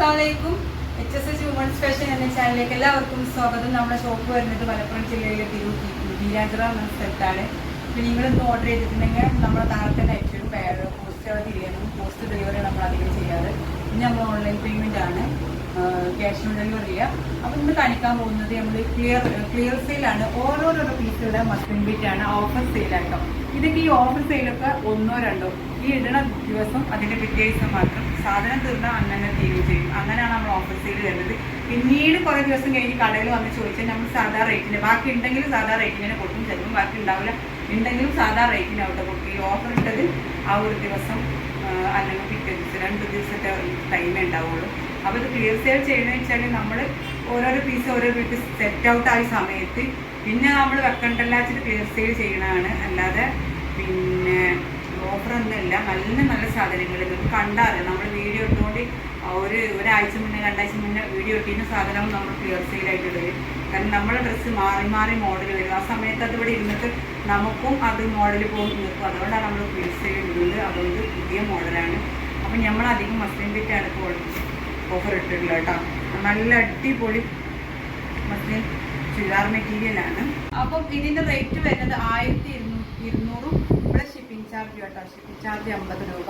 അസ്സാമലൈക്കും H S H women's fashion എന്ന ചാനലിലേക്ക് എല്ലാവർക്കും സ്വാഗതം. നമ്മുടെ ഷോപ്പ് വരുന്നത് മലപ്പുറം ജില്ലയിലെ തിരു വീരാഗ്ര എന്ന സ്ഥലത്താണ്. നിങ്ങൾ ഇന്ന് ഓർഡർ ചെയ്തിട്ടുണ്ടെങ്കിൽ നമ്മുടെ താഴത്തെ തന്നെ അയച്ചു പോസ്റ്റ് തിരിയണം പോസ്റ്റ് ഡെലിവറി നമ്മൾ അധികം ചെയ്യാറ്. ഇനി നമ്മൾ ഓൺലൈൻ പേയ്മെന്റ് ആണ്. ക്യാഷ് ഓൺ ഡെലിവറി ഇല്ല അപ്പം ഇന്ന് കാണിക്കാൻ പോകുന്നത് നമ്മൾ ക്ലിയർ ക്ലിയർ സെയിലാണ് ഓരോരോ പീസുകളുടെ മസ്ലിൻ ബിറ്റാണ് ഓഫർ സെയിലാട്ടോ ഇതൊക്കെ ഈ ഓഫർ സെയിലൊക്കെ ഒന്നോ രണ്ടോ ഈ ഇടണ ദിവസം അതിന്റെ പിറ്റേ ദിവസം മാത്രം സാധനം തീർന്നാൽ അങ്ങനെ തീരുകയും ചെയ്യും. അങ്ങനെയാണ് നമ്മൾ ഓഫർ സെയിൽ വരുന്നത്. പിന്നീട് കുറേ ദിവസം കഴിഞ്ഞ് കടയിൽ വന്ന് ചോദിച്ചാൽ നമ്മൾ സാധാ റേറ്റിന് ബാക്കി ഉണ്ടെങ്കിൽ സാധാ റേറ്റിന് കൊടുക്കും. ചിലപ്പോൾ ബാക്കി ഉണ്ടാവില്ല. ഉണ്ടെങ്കിലും സാധാ റേറ്റിന് അവിടെ കൊടുക്കും. ഈ ഓഫർ ഇട്ടത് ആ ഒരു ദിവസം അല്ലെങ്കിൽ പിറ്റേ ദിവസം രണ്ട് ദിവസത്തെ ടൈമേ ഉണ്ടാവുള്ളൂ. അപ്പോൾ ഇത് ക്ലിയർ സെയിൽ ചെയ്യണമെന്ന് വെച്ചാൽ നമ്മൾ ഓരോരോ പീസ് ഓരോ പീസ് സെറ്റ് ഔട്ട് ആയ സമയത്ത് പിന്നെ നമ്മൾ വെക്കണ്ടല്ലാച്ചിട്ട് ക്ലിയർ സെയിൽ ചെയ്യണതാണ്. അല്ലാതെ പിന്നെ ഓഫർ ഒന്നുമില്ല നല്ല നല്ല സാധനങ്ങൾ നിങ്ങൾ കണ്ടറിയാം നമ്മൾ വീഡിയോ ഇട്ടുകൊണ്ട് ഒരു ഒരാഴ്ച മുന്നേ രണ്ടാഴ്ച മുന്നേ വീഡിയോ ഇട്ടിരുന്ന സാധനവും നമ്മൾ ക്ലിയർ സെയിലായിട്ട് ഇടൽ കാരണം നമ്മുടെ ഡ്രസ്സ് മാറി മാറി മോഡൽ വരും ആ സമയത്ത് അത് ഇവിടെ ഇരുന്നിട്ട് നമുക്കും അത് മോഡൽ പോയി നിൽക്കും. അതുകൊണ്ടാണ് നമ്മൾ ക്ലിയർ സെയിൽ ഇടുന്നത്. അതുകൊണ്ട് പുതിയ മോഡലാണ് അപ്പം നമ്മൾ അധികം മസ്ലിം ബിറ്റാണ് ഇപ്പോൾ ഓഫർ ഇട്ടിട്ടുള്ളത് കേട്ടോ. നല്ല അടിപൊളി മസ്ലിം ചുരിദാർ മെറ്റീരിയലാണ് അപ്പം ഇതിന്റെ റേറ്റ് വരുന്നത് ആയിരത്തി ഇരുന്നൂറും ചാർജ് കേട്ടോ. ഷിപ്പിംഗ് ചാർജ് അമ്പത് രൂപ.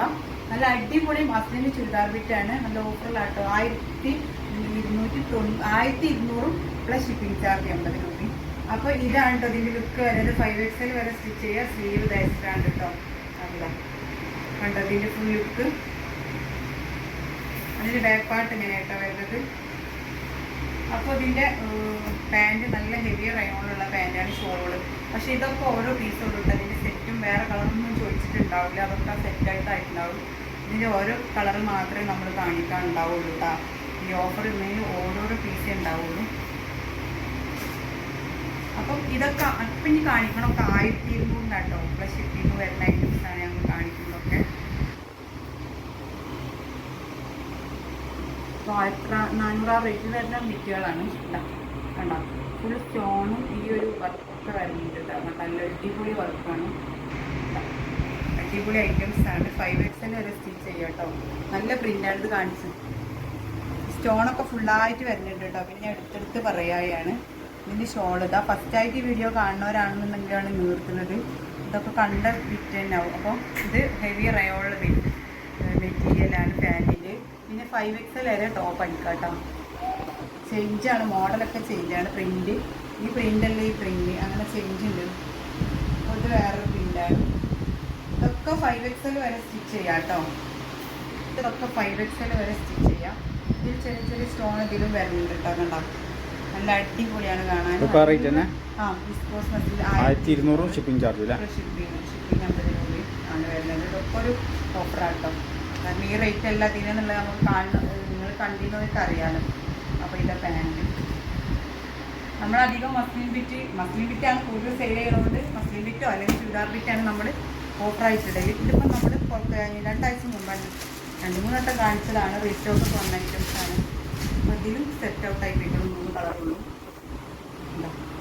നല്ല അടിപൊളി മസ്ലിന് ചുരിദാർ ബിറ്റാണ് നല്ല ഓഫറിലാട്ടോ ആയിരത്തി ഇരുന്നൂറ്റി തൊണ്ണൂ ആയിരത്തി ഇരുന്നൂറും പ്ലസ് ഷിപ്പിംഗ് ചാർജ് അമ്പത് രൂപയും. അപ്പോൾ ഇതാണ് കേട്ടോ ഇതിന്റെ ലുക്ക് വരുന്നത്. ഫൈവ് എക്സൽ വരെ സ്റ്റിച്ച് ചെയ്യുക സ്ലീവ് ദയച്ചിട്ടാണ് കേട്ടോ അല്ല കണ്ടോ? ഇതിന്റെ ഫുൾ ലുക്ക് അതിന്റെ ബാക്ക് പാർട്ട് ഇങ്ങനെ കേട്ടോ വരുന്നത്. അപ്പോൾ ഇതിന്റെ പാന്റ് നല്ല ഹെവി റയോണുള്ള പാന്റാണ് ഷോൾ. പക്ഷെ ഇതൊക്കെ ഓരോ പീസും അതിന്റെ സെറ്റും വേറെ കളറൊന്നും ചോദിച്ചിട്ടുണ്ടാവില്ല. അതൊക്കെ സെറ്റായിട്ടായിട്ടുണ്ടാവും ഇതിന്റെ ഓരോ കളർ മാത്രമേ നമ്മൾ കാണിക്കാൻ ഉണ്ടാവുള്ളൂ കേട്ടോ. ഈ ഓഫർ ഇന്നതിന് ഓരോരോ പീസേ ഉണ്ടാവുള്ളൂ. അപ്പം ഇതൊക്കെ അപ്പം ഇനി കാണിക്കണമൊക്കെ ആയിരത്തി കേട്ടോ. പ്ലസ് ഷിപ്പിംഗ് വരുന്ന ഐറ്റംസ് ആണ് ഞങ്ങൾ കാണിക്കുന്നതൊക്കെ. അപ്പോൾ ആയിരത്തി നാനൂറ് റേറ്റിൽ വരുന്ന മിറ്റുകളാണ് കണ്ടോ? ഫുൾ സ്റ്റോണും ഈ ഒരു വർക്കൊക്കെ വരുന്നുണ്ട് കേട്ടോ നല്ല അടിപൊളി വർക്കാണ്. അടിപൊളി ഐറ്റംസ് ആണ്. ഫൈവ് എക്സിൽ വരെ സ്റ്റിച്ച് ചെയ്യാം കേട്ടോ നല്ല പ്രിന്റാണ് കാണിച്ചു സ്റ്റോണൊക്കെ ഫുള്ളായിട്ട് വരുന്നുണ്ട് കേട്ടോ പിന്നെ ഞാൻ എടുത്തെടുത്ത് പറയായാണ്. ഇതിന്റെ ഷോൾ ഇതാ. ഫസ്റ്റായിട്ട് വീഡിയോ കാണുന്നവരാണെന്നുണ്ടെങ്കിലാണ് നിർത്തുന്നത് ഇതൊക്കെ കണ്ട വിറ്റ് തന്നെ ആവും. അപ്പോൾ ഇത് ഹെവി റയോൾ മെറ്റീരിയലാണ് പാന്റിന്റെ പിന്നെ ഫൈവ് എക്സൽ വരെ ടോപ്പ് അടിക്കാം കേട്ടോ ചേഞ്ചാണ് മോഡലൊക്കെ ചേഞ്ചാണ് പ്രിന്റ് ഈ പ്രിന്റ് അല്ലേ ഈ പ്രിന്റ് അങ്ങനെ ചേഞ്ച് ഉണ്ട്. അത് വേറൊരു പ്രിന്റാണ് ഇതൊക്കെ ഫൈവ് എക്സൽ വരെ സ്റ്റിച്ച് ചെയ്യാം കേട്ടോ. ഇതൊക്കെ ഫൈവ് എക്സൽ വരെ സ്റ്റിച്ച് ചെയ്യാം. ഇതിൽ ചെറിയ ചെറിയ സ്റ്റോൺ ഇതിലും വരുന്നുണ്ട് കേട്ടോ കണ്ടോ? നല്ല അടിപൊളിയാണ് കാണാൻ. ആ ആയിരത്തി ഇരുന്നൂറും ഷിപ്പിംഗ് ചാർജ് ഷിപ്പിംഗ് ഷിപ്പിംഗ് അമ്പത് രൂപയും ആണ് വരുന്നത്. ഇതൊക്കെ ഒരു ഓഫറാട്ടോ കാരണം ഈ റേറ്റ് അല്ല ഇതിനെന്നുള്ളത് നമുക്ക് കാണുന്ന നിങ്ങൾ കണ്ടിരുന്നവർക്ക് അറിയാലോ. അപ്പോൾ ഇതാ പാന്റ് നമ്മളധികം മസ്ലിൻ ബിറ്റ് മസ്ലിൻ ബിറ്റാണ് കൂടുതൽ സെയിൽ ചെയ്യുന്നതുകൊണ്ട് മസ്ലിൻ ബിറ്റോ അല്ലെങ്കിൽ ചുരിദാർ ബിറ്റാണ് നമ്മൾ ഓഫർ ആയിട്ടുള്ളത് ഇതിപ്പോൾ നമ്മൾ രണ്ടാഴ്ച മുമ്പാണ് രണ്ട് മൂന്ന് വട്ടം കാണിച്ചതാണ് റീസ്റ്റോക്ക് വന്ന ഐറ്റംസ് ആണ്. അപ്പോൾ സെറ്റ് ഔട്ട് ആയി കിട്ടും മൂന്ന് കളറുള്ളൂ?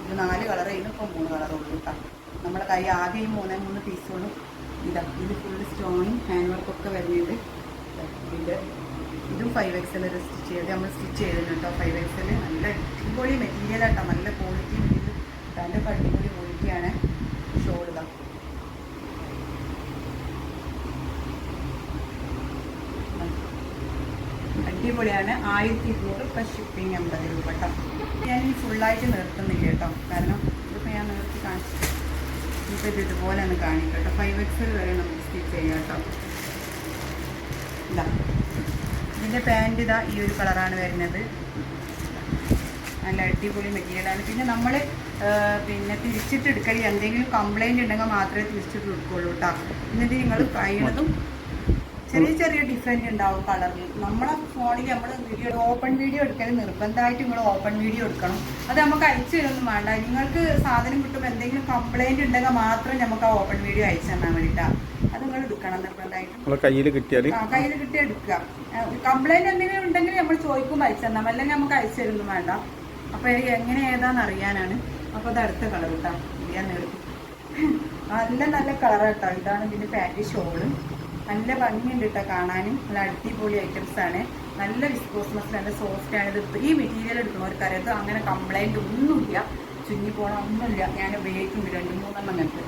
ഇത് നാല് കളർ ചെയ്യുന്നു ഇപ്പോൾ മൂന്ന് കളറുള്ളൂ കേട്ടോ. നമ്മുടെ കൈ ആകെ ഈ മൂന്നേ മൂന്ന് പീസുള്ളൂ ഇതാ ഇത് ഫുൾ സ്റ്റോണും ഹാൻഡ് വർക്കൊക്കെ വരുന്നുണ്ട് ഇതിന്റെ ഇതും ഫൈവ് എക്സൽ സ്റ്റിച്ച് ചെയ്ത് നമ്മൾ സ്റ്റിച്ച് ചെയ്തിട്ടുണ്ട് കേട്ടോ. ഫൈവ് എക്സൽ നല്ല അടിപൊളി മെറ്റീരിയൽ ആട്ടോ. നല്ല ക്വാളിറ്റി മെറ്റീരിയൽ നല്ല അടിപൊളി ക്വാളിറ്റിയാണ് ഷോൾ ഇതാ അടിപൊളിയാണ്. ആയിരത്തി ഇരുന്നൂറ് പ്ലസ് ഷിപ്പിംഗ് എൺപത് രൂപ കേട്ടോ. ഞാൻ ഈ ഫുള്ളായിട്ട് നിർത്തുന്നില്ല കേട്ടോ. കാരണം ഇതിപ്പോൾ ഞാൻ നിർത്തി കാണിച്ചു. ഇപ്പോൾ ഇത് ഇതുപോലെ ഒന്ന് കാണിക്കാം കേട്ടോ. ഫൈവ് എക്സൽ വരെ നമുക്ക് സ്റ്റിച്ച് ചെയ്യാം കേട്ടോ. ഇതാ. ഇതിന്റെ പാന്റ് ഇതാ ഈ ഒരു കളറാണ് വരുന്നത്. നല്ല അടിപൊളി മെറ്റീരിയലാണ്. പിന്നെ നമ്മൾ പിന്നെ തിരിച്ചിട്ട് എടുക്കൽ എന്തെങ്കിലും കംപ്ലൈന്റ് ഉണ്ടെങ്കിൽ മാത്രമേ തിരിച്ചിട്ട് എടുക്കുള്ളൂ കേട്ടോ എന്നിട്ട് നിങ്ങൾ കഴിയുന്നതും ചെറിയ ചെറിയ ഡിഫറെന്റ് ഉണ്ടാവും കളറിൽ നമ്മളെ ഫോണിൽ നമ്മൾ വീഡിയോ ഓപ്പൺ വീഡിയോ എടുക്കൽ നിർബന്ധമായിട്ട് നിങ്ങൾ ഓപ്പൺ വീഡിയോ എടുക്കണം. അത് നമുക്ക് അയച്ചു തരുമൊന്നും വേണ്ട. നിങ്ങൾക്ക് സാധനം കിട്ടുമ്പോൾ എന്തെങ്കിലും കംപ്ലൈന്റ് ഉണ്ടെങ്കിൽ മാത്രം നമുക്ക് ആ ഓപ്പൺ വീഡിയോ അയച്ചു തന്നാൽ വേണ്ടിയിട്ടാണ് അത് നിങ്ങൾ എടുക്കണം നിർബന്ധമായിട്ട്. കയ്യിൽ കിട്ടിയാൽ ആ, കയ്യിൽ കിട്ടി എടുക്കുക. കംപ്ലൈന്റ് എന്തെങ്കിലും ഉണ്ടെങ്കിൽ നമ്മൾ ചോദിക്കുമ്പോൾ അയച്ചു തന്നാൽ അല്ലെങ്കിൽ നമുക്ക് അയച്ചു തരുന്നു വേണ്ട. അപ്പൊ എങ്ങനെ ഏതാന്ന് അറിയാനാണ്. അപ്പൊ അത് അടുത്ത കളർ കിട്ടാം ഞാൻ നല്ല നല്ല കളർ കേട്ടോ ഇതാണ് ഇതിന്റെ പാന്റ് ഷോൾ. നല്ല ഭംഗിയുണ്ട് കേട്ടോ കാണാനും. നല്ല അടിപൊളി ഐറ്റംസ് ആണ്. നല്ല വിസ്കോസ് മസിൽ നല്ല സോഫ്റ്റ് ആണ്. ഇത് ഈ മെറ്റീരിയൽ എടുക്കുന്നവർക്കറിയാം ഇത് അങ്ങനെ കംപ്ലൈന്റ് ഒന്നുമില്ല. ചുങ്ങി പോകണം ഒന്നുമില്ല. ഞാൻ ഉപയോഗിക്കുന്നുണ്ട്. രണ്ട് മൂന്നെണ്ണം ഞങ്ങൾക്ക്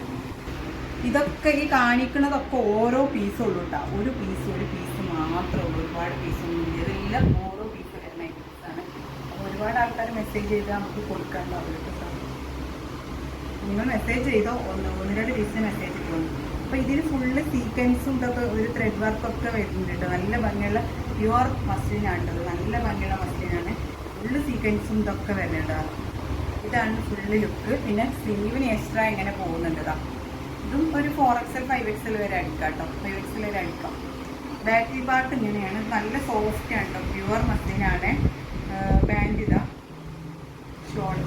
ഇതൊക്കെ ഈ കാണിക്കുന്നതൊക്കെ ഓരോ പീസും ഉള്ളൂ കേട്ടോ ഒരു പീസ് ഒരു പീസ് മാത്രമേ ഉള്ളൂ. ഒരുപാട് പീസൊന്നും ഇല്ല. ഇതെല്ലാം ഓരോ പീസ് വരുന്ന ഐറ്റംസാണ് അപ്പോൾ ഒരുപാട് ആൾക്കാർ മെസ്സേജ് ചെയ്താൽ നമുക്ക് കൊടുക്കാനുള്ള സാധിക്കും നിങ്ങൾ മെസ്സേജ് ചെയ്തോ? ഒന്ന് ഒന്ന് രണ്ട് പീസ് മെസ്സേജ് ഇട്ടു അപ്പോൾ ഇതിൽ ഫുള്ള് സീക്വൻസും ഇതൊക്കെ ഒരു ത്രെഡ് വർക്ക് ഒക്കെ വരുന്നുണ്ട് കേട്ടോ. നല്ല ഭംഗിയുള്ള പ്യുവർ മസ്ലിനാണ് കേട്ടോ. നല്ല ഭംഗിയുള്ള മസ്ലിനാണ് ഫുള്ള് സീക്വൻസും ഇതൊക്കെ വരുന്നുണ്ട് ഇതാണ് ഫുള്ള് ലുക്ക് പിന്നെ സ്ലീവിന് എക്സ്ട്രാ ഇങ്ങനെ പോകുന്നുണ്ട് ഇതാ ഒരു ഫോർ എക്സൽ ഫൈവ് എക്സൽ വരെ അടിക്കാം കേട്ടോ. ഫൈവ് എക്സൽ വരെ അടിക്കാം. ബാക്കി പാർട്ട് ഇങ്ങനെയാണ്. നല്ല സോഫ്റ്റ് ആണ് കേട്ടോ. പ്യുവർ മസ്ലിനാണ് പാന്റ് ഇതാ. ഷോൾ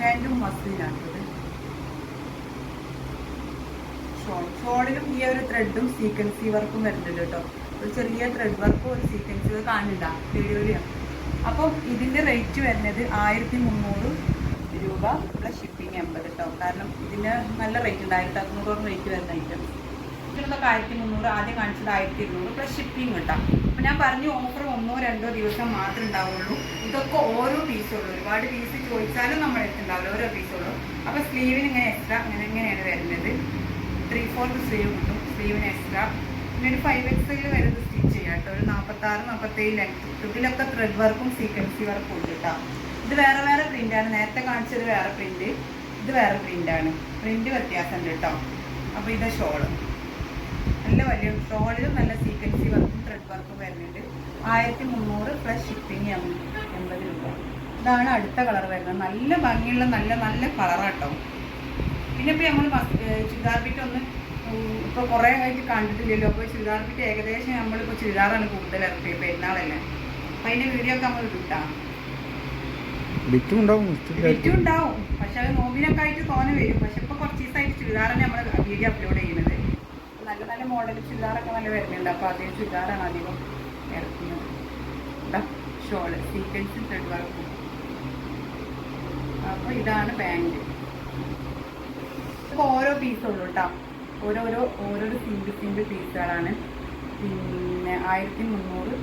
പാന്റും മസ്ലിനാണ് ഷോൾ ഷോളിലും ഈ ഒരു ത്രെഡും സീക്വൻസി വർക്കും വരുന്നുണ്ട് കേട്ടോ ഒരു ചെറിയ ത്രെഡ് വർക്കും ഒരു സീക്വൻസി കാണില്ല വീഡിയോയിൽ അപ്പം ഇതിന്റെ റേറ്റ് വരുന്നത് ആയിരത്തി മുന്നൂറ് രൂപ പ്ലസ് ഷിപ്പിംഗ് എൺപത് കേട്ടോ കാരണം ഇതിന് നല്ല റേറ്റ് ഉണ്ട്. ആയിരത്തി അറുന്നൂറോളം റേറ്റ് വരുന്ന ഐറ്റം ഇതിനൊക്കെ ആയിരത്തി മുന്നൂറ് ആദ്യം കാണിച്ചത് ആയിരത്തി ഇരുന്നൂറ് പ്ലസ് ഷിപ്പിംഗ് കിട്ടാം അപ്പം ഞാൻ പറഞ്ഞു ഓഫർ ഒന്നോ രണ്ടോ ദിവസം മാത്രമേ ഉണ്ടാവുള്ളൂ. ഇതൊക്കെ ഓരോ പീസുള്ളൂ ഒരുപാട് പീസ് ചോദിച്ചാലും നമ്മൾ എത്തുണ്ടാവില്ല ഓരോ പീസുള്ളൂ അപ്പോൾ സ്ലീവിന് ഇങ്ങനെ എക്സ്ട്രാ വരുന്നത് ത്രീ ഫോർത്ത് സ്ലീവ് കിട്ടും. സ്ലീവിന് എക്സ്ട്രാ പിന്നെ ഒരു ഫൈവ് എക്സിൽ വരുന്നത് സ്റ്റിച്ച് ചെയ്യാം കേട്ടോ. ഒരു നാൽപ്പത്താറ് നാൽപ്പത്തേഴ് ലെങ്ത് ഇതിലൊക്കെ ത്രെഡ് വർക്കും സീക്വൻസി വർക്കും ഉണ്ട് കേട്ടോ. ഇത് വേറെ വേറെ പ്രിന്റാണ് നേരത്തെ കാണിച്ചത് വേറെ പ്രിന്റ് ഇത് വേറെ പ്രിന്റാണ് പ്രിന്റ് വ്യത്യാസമുണ്ട് കേട്ടോ. അപ്പോൾ ഇതാ ഷോൾ നല്ല വലിയ ഷോളിലും നല്ല സീക്വൻസി വർക്കും ത്രെഡ് വർക്കും വരുന്നുണ്ട്. ആയിരത്തി മുന്നൂറ് പ്ലസ് ഷിപ്പിംഗ് എൺപത് രൂപ. ഇതാണ് അടുത്ത കളർ വരുന്നത്. നല്ല ഭംഗിയുള്ള നല്ല നല്ല കളറാട്ടോ പിന്നെ ഇപ്പോൾ നമ്മൾ ചുരിദാർ ബിറ്റ് ഒന്ന് ഇപ്പോൾ കുറേ ആയിട്ട് കണ്ടിട്ടില്ലല്ലോ. അപ്പോൾ ചുരിദാർ ബിറ്റ് ഏകദേശം നമ്മളിപ്പോൾ ചുരിദാറാണ് കൂടുതൽ ഇറക്കി പെരുന്നാളല്ലേ. അപ്പോൾ അതിന്റെ വീഡിയോ ഒക്കെ നമ്മൾ കിട്ടാം ബിറ്റും ഉണ്ടാവും ബിറ്റും ഉണ്ടാവും പക്ഷെ അത് നോമ്പിനൊക്കെ ആയിട്ട് തോനെ വരും. പക്ഷെ ഇപ്പോൾ കുറച്ച് ദിവസമായിട്ട് ചുരിദാറാണ് നമ്മൾ വീഡിയോ അപ്ലോഡ് ചെയ്യുന്നത്. നല്ല നല്ല മോഡൽ ചുരിദാറൊക്കെ നല്ല വരുന്നുണ്ട്. അപ്പോൾ അതേ ചുരിദാറാണ് അധികം ഇറക്കുന്നത്. ഷോൾ സീക്വൻസ് ത്രെഡ് വർക്കും അപ്പോൾ ഇതാണ് പാന്റ്. ഇപ്പോൾ ഓരോ പീസുള്ളൂ കേട്ടോ ഓരോരോ ഓരോരോ സിംഗിൾ സിംഗിൾ പീസുകളാണ് പിന്നെ ആയിരത്തി മുന്നൂറ്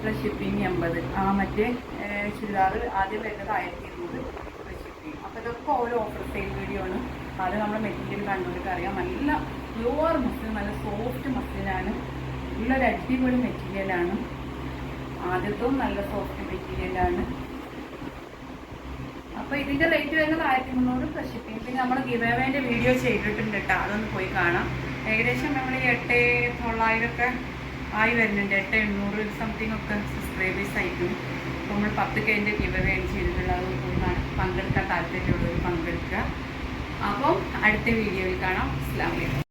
പ്ലസ് ഷിപ്പിംഗ് എൺപത്. ആ മറ്റേ ചുരിദാർ ആദ്യം വരുന്നത് ആയിരത്തി ഇരുന്നൂറ് പ്ലസ് ഷിപ്പിംഗ് അപ്പോൾ ഇതൊക്കെ ഓരോ ഓഫർ സെയിൽ വീഡിയോ ആണ്. അത് നമ്മുടെ മെറ്റീരിയൽ കണ്ടുകൊണ്ടൊക്കെ അറിയാം. നല്ല പ്യുവർ മസിൽ നല്ല സോഫ്റ്റ് മസിലാണ് നല്ലൊരു അടിപൊളി മെറ്റീരിയലാണ് ആദ്യത്തും നല്ല സോഫ്റ്റ് മെറ്റീരിയലാണ് അപ്പോൾ ഇതിന്റെ റേറ്റ് വരുന്നത് ആയിരത്തി മുന്നൂറ് പ്ലസ് ഷിപ്പിംഗ് പിന്നെ നമ്മൾ ഗിവേവേന്റെ വീഡിയോ ചെയ്തിട്ടുണ്ട് കേട്ടോ അതൊന്ന് പോയി കാണാം. ഏകദേശം നമ്മൾ ഈ എട്ട് തൊള്ളായിരം ഒക്കെ ആയി വരുന്നുണ്ട്. എട്ട് എണ്ണൂറ് സംതിങ് ഒക്കെ സബ്സ്ക്രൈബേഴ്സ് ആയിട്ടും അപ്പോൾ നമ്മൾ പത്ത് കഴിഞ്ഞ് ഗിവേവേണ് ചെയ്തിട്ടുള്ളത്. കാണാം. പങ്കെടുക്കാൻ താല്പര്യമുള്ളവർ പങ്കെടുക്കുക. അപ്പം അടുത്ത വീഡിയോയിൽ കാണാം. അസ്ലാം വലൈക്കും